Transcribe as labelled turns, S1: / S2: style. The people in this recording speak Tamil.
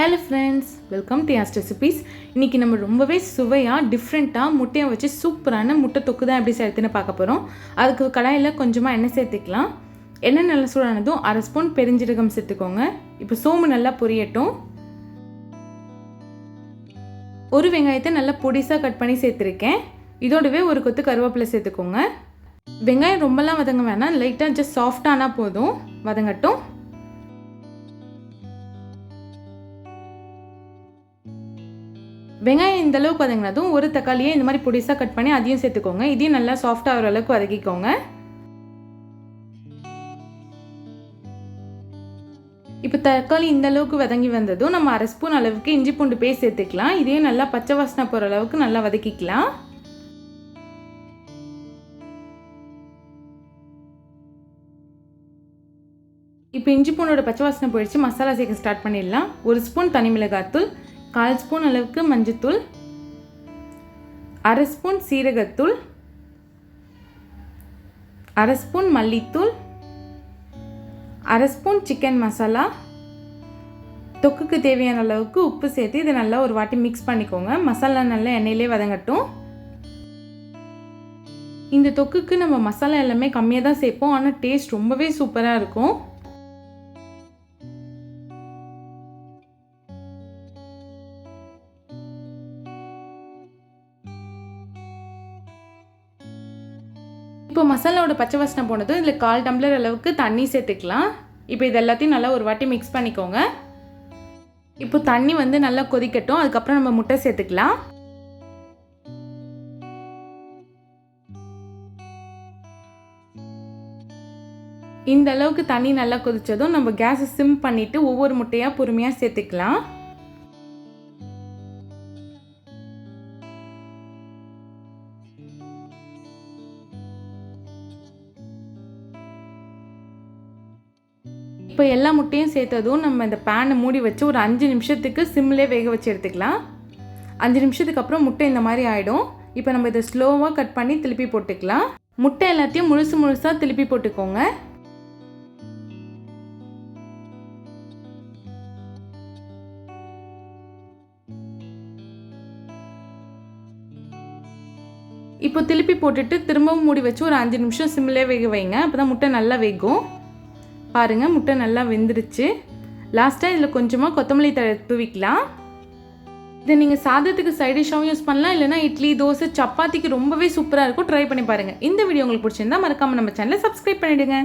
S1: ஹலோ ஃப்ரெண்ட்ஸ் வெல்கம் டு ஆஸ்ட் ரெசிபீஸ் இன்றைக்கி நம்ம ரொம்பவே சுவையாக டிஃப்ரெண்ட்டாக முட்டையை வச்சு சூப்பரான முட்டை தொக்கு தான் எப்படி சேர்த்துன்னு பார்க்க போகிறோம் அதுக்கு கடாயில் கொஞ்சமாக எண்ணெய் சேர்த்துக்கலாம். எண்ணெய் நல்லா சூடானதும் அரை ஸ்பூன் பெருஞ்சீரகம் சேர்த்துக்கோங்க. இப்போ சோம்பு நல்லா பொரியட்டும். ஒரு வெங்காயத்தை நல்லா பொடிசாக கட் பண்ணி சேர்த்துருக்கேன். இதோடவே ஒரு கொத்து கருவேப்பிலை சேர்த்துக்கோங்க. வெங்காயம் ரொம்பலாம் வதங்க வேணாம். லைட்டாக ஜஸ்ட் சாஃப்டானா போதும். வதங்கட்டும். வெங்காயம் இந்த அளவுக்கு வதங்கினதும் ஒரு தக்காளியை இந்த மாதிரி பொடிசாக கட் பண்ணி அதையும் சேர்த்துக்கோங்க. இதையும் நல்லா சாஃப்டாக ஆகிற அளவுக்கு வதக்கிக்கோங்க. இப்போ தக்காளி இந்த அளவுக்கு வதங்கி வந்ததும் நம்ம அரை ஸ்பூன் அளவுக்கு இஞ்சி பூண்டு பேஸ்ட் சேர்த்துக்கலாம். இதையும் நல்லா பச்சை வாசனை போகிற அளவுக்கு நல்லா வதக்கிக்கலாம். இப்போ இஞ்சி பூண்டோட பச்சை வாசனை போயிடுச்சு. மசாலா சேர்க்க ஸ்டார்ட் பண்ணிடலாம். ஒரு ஸ்பூன் தனி மிளகாத்தூள் கால் ஸ்பூன் அளவுக்கு மஞ்சத்தூள் அரை ஸ்பூன் சீரகத்தூள் அரை ஸ்பூன் மல்லித்தூள் அரை ஸ்பூன் சிக்கன் மசாலா. தொக்குக்கு தேவையான அளவுக்கு உப்பு சேர்த்து இதை நல்லா ஒரு வாட்டி மிக்ஸ் பண்ணிக்கோங்க. மசாலா நல்லா எண்ணெயிலே வதங்கட்டும். இந்த தொக்குக்கு நம்ம மசாலா எல்லாமே கம்மியாக தான் சேர்ப்போம். ஆனால் டேஸ்ட் ரொம்பவே சூப்பராக இருக்கும். இப்போ மசாலாவோட பச்சை வாசனை போனதும் இதில் கால் டம்ளர் அளவுக்கு தண்ணி சேர்த்துக்கலாம். இப்போ இது எல்லாத்தையும் நல்லா ஒரு வாட்டி மிக்ஸ் பண்ணிக்கோங்க. இப்போ தண்ணி வந்து நல்லா கொதிக்கட்டும். அதுக்கப்புறம் நம்ம முட்டை சேர்த்துக்கலாம். இந்த அளவுக்கு தண்ணி நல்லா கொதிச்சதும் நம்ம கேஸை சிம் பண்ணிவிட்டு ஒவ்வொரு முட்டையாக பொறுமையாக சேர்த்துக்கலாம். இப்போ எல்லா முட்டையும் சேர்த்ததும் நம்ம இந்த பேனை மூடி வச்சு ஒரு அஞ்சு நிமிஷத்துக்கு சிம்லே வேக வச்சு எடுத்துக்கலாம். அஞ்சு நிமிஷத்துக்கு அப்புறம் முட்டை இந்த மாதிரி ஆகிடும் இப்போ நம்ம இதை ஸ்லோவாக கட் பண்ணி திருப்பி போட்டுக்கலாம். முட்டை எல்லாத்தையும் முழுசு முழுசாக திருப்பி போட்டுக்கோங்க. இப்போ திருப்பி போட்டுட்டு திரும்பவும் மூடி வச்சு ஒரு அஞ்சு நிமிஷம் சிம்லே வேக வைங்க. அப்போ தான் முட்டை நல்லா வேகும். பாருங்கள் முட்டை நல்லா வெந்துருச்சு. லாஸ்ட்டாக இதில் கொஞ்சமாக கொத்தமல்லி தழை தூவிக்கலாம் இதை நீங்கள் சாதத்துக்கு சைடிஷாகவும் யூஸ் பண்ணலாம் இல்லைனா இட்லி தோசை சப்பாத்திக்கு ரொம்பவே சூப்பராக இருக்கும். ட்ரை பண்ணி பாருங்கள் இந்த வீடியோ உங்களுக்கு பிடிச்சிருந்தா மறக்காமல் நம்ம சேனலை சப்ஸ்கிரைப் பண்ணிவிடுங்க